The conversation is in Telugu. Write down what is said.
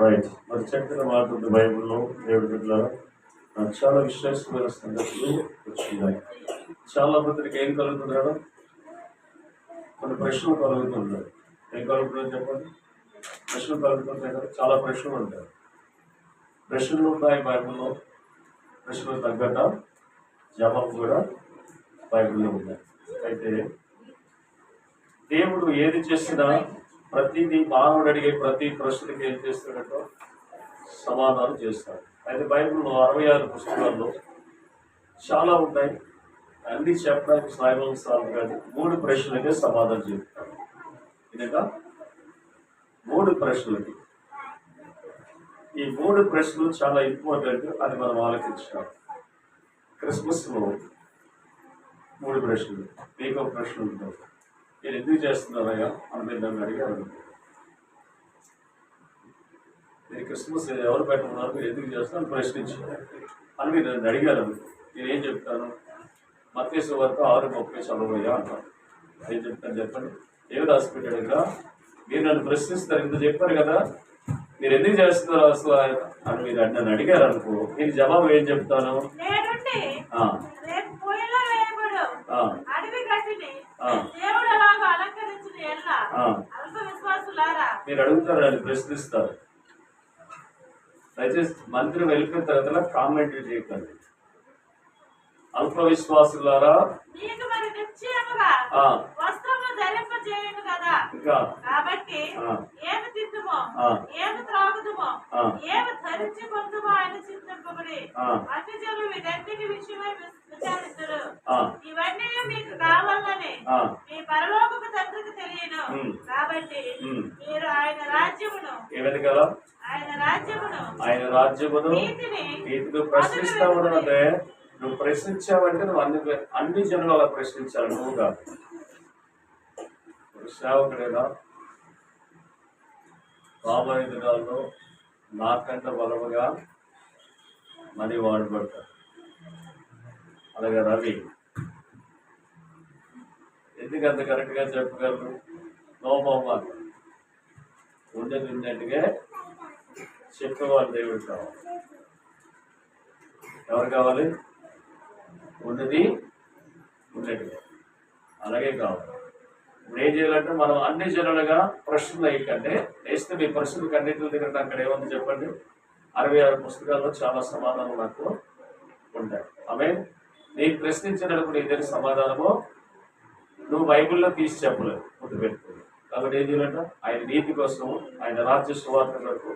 రైట్ మరి చెప్పిన మాట ఉంది బైబిల్లో దేవుడి బిడ్డలారా నాకు చాలా విశ్వాసమైన సంగతులు వచ్చినాయి. చాలా మందికి ఏం కలుగుతుంది కదా కొన్ని ప్రశ్నలు కలుగుతుంటాయి. ఏం కలుగుతుందని చెప్పండి? ప్రశ్నలు కలుగుతుంటాయి కదా చాలా ప్రశ్నలు ఉంటాయి. ప్రశ్నలు ఉంటాయి బైబిల్లో. ప్రశ్నలు తగ్గట జవాబు కూడా బైబిల్లో ఉన్నాయి అయితే దేవుడు ఏది చేసినా ప్రతిదీ మానవుడు అడిగే ప్రతి ప్రశ్నకి ఏం చేస్తాడంటో సమాధానం చేస్తాడు. అయితే బైబిల్లో అరవై ఆరు పుస్తకాల్లో చాలా ఉంటాయి. అన్ని చెప్పడానికి సాయం సార్ కానీ మూడు ప్రశ్నలకే సమాధానం చెప్తాడు. ఇదిగా మూడు ప్రశ్నలకి. ఈ మూడు ప్రశ్నలు చాలా ఇంపార్టెంట్ అది మనం ఆలోచించాం క్రిస్మస్లో మూడు ప్రశ్నలు. మీకు ప్రశ్నలు ప్రశ్న ఉంటుంది నేను ఎందుకు చేస్తున్నారయ్యా అని మీరు నన్ను అడిగారు నేను క్రిస్మస్ ఎవరు పెట్టమన్నారు? మీరు ఎందుకు చేస్తున్నారు? అని ప్రశ్నించారు. అని మీరు నన్ను అడిగారు నేను ఏం చెప్తాను? మత్స్య వరకు ఆరు ముప్పై చదవయ్యా అంటాను ఏం చెప్తాను చెప్పండి? ఏమి రాసి పెట్టాడు ఇక్కడ మీరు నన్ను ప్రశ్నిస్తారు ఇంత చెప్పారు కదా. మీరు ఎందుకు చేస్తున్నారు అసలు? అని మీరు నన్ను అడిగారు అనుకో నేను జవాబు ఏం చెప్తాను? ఆ, మీరు అడుగుతారు అని ప్రశ్నిస్తారు. దయచేసి మంత్రి వెళ్ళిపోయిన తర్వాత కామెంట్ చేయకండి. అల్ప విశ్వాసులారా ఇంకా. కాబట్టి. ఏమి తిందుమో. ఏమి త్రాగుదుమో ఆ. ఏమి ధరించి కొందుమో ఆయన చింతింపబడి ఆ. అన్ని జనులు వీటన్నిటి విషయమై విచారిస్తురు ఇవన్నీ మీకు కావాలని మీ పరలోకపు తెలియను. కాబట్టి. మీరు ఆయన రాజ్యమును ఏమని కదా ఆయన రాజ్యమును ఆయన రాజ్యమును నీతిని ప్రశ్నిస్తా ఉన్నదే. నువ్వు ప్రశ్నించావంటే నువ్వు అన్ని అన్ని జనులు అలా ప్రశ్నించాలి నువ్వు కాదు. సేవకుడేనా? రాబోయే దినాల్లో నాకంట బలముగా మనీ వాడబడతారు అలాగే రవి ఎందుకు అంత కరెక్ట్గా చెప్పగలరు? నో మొహమ్మద్ ఉండేది ఉన్నట్టుగా చెప్పేవాళ్ళు దేవుడు కావాలి ఎవరు కావాలి? ఉన్నది ఉన్నట్టుగా. అలాగే కావాలి. ఇప్పుడు ఏం చేయాలంటే మనం అన్ని జనులుగా ప్రశ్నలు అయ్యకంటే వేస్తే మీ ప్రశ్నలకు అన్నింటి దగ్గర అక్కడ ఏముంది చెప్పండి? అరవై ఆరు పుస్తకాల్లో చాలా సమాధానం నాకు ఉంటాయి. ఆమె నీకు ప్రశ్నించినప్పుడు నీ సమాధానమో సమాధానము నువ్వు బైబిల్లో తీసి చెప్పలేవు గుర్తుపెట్టుకో. కాబట్టి ఏం చేయాలంట? ఆయన నీతి కోసం ఆయన రాజ్య సువార్త కొరకు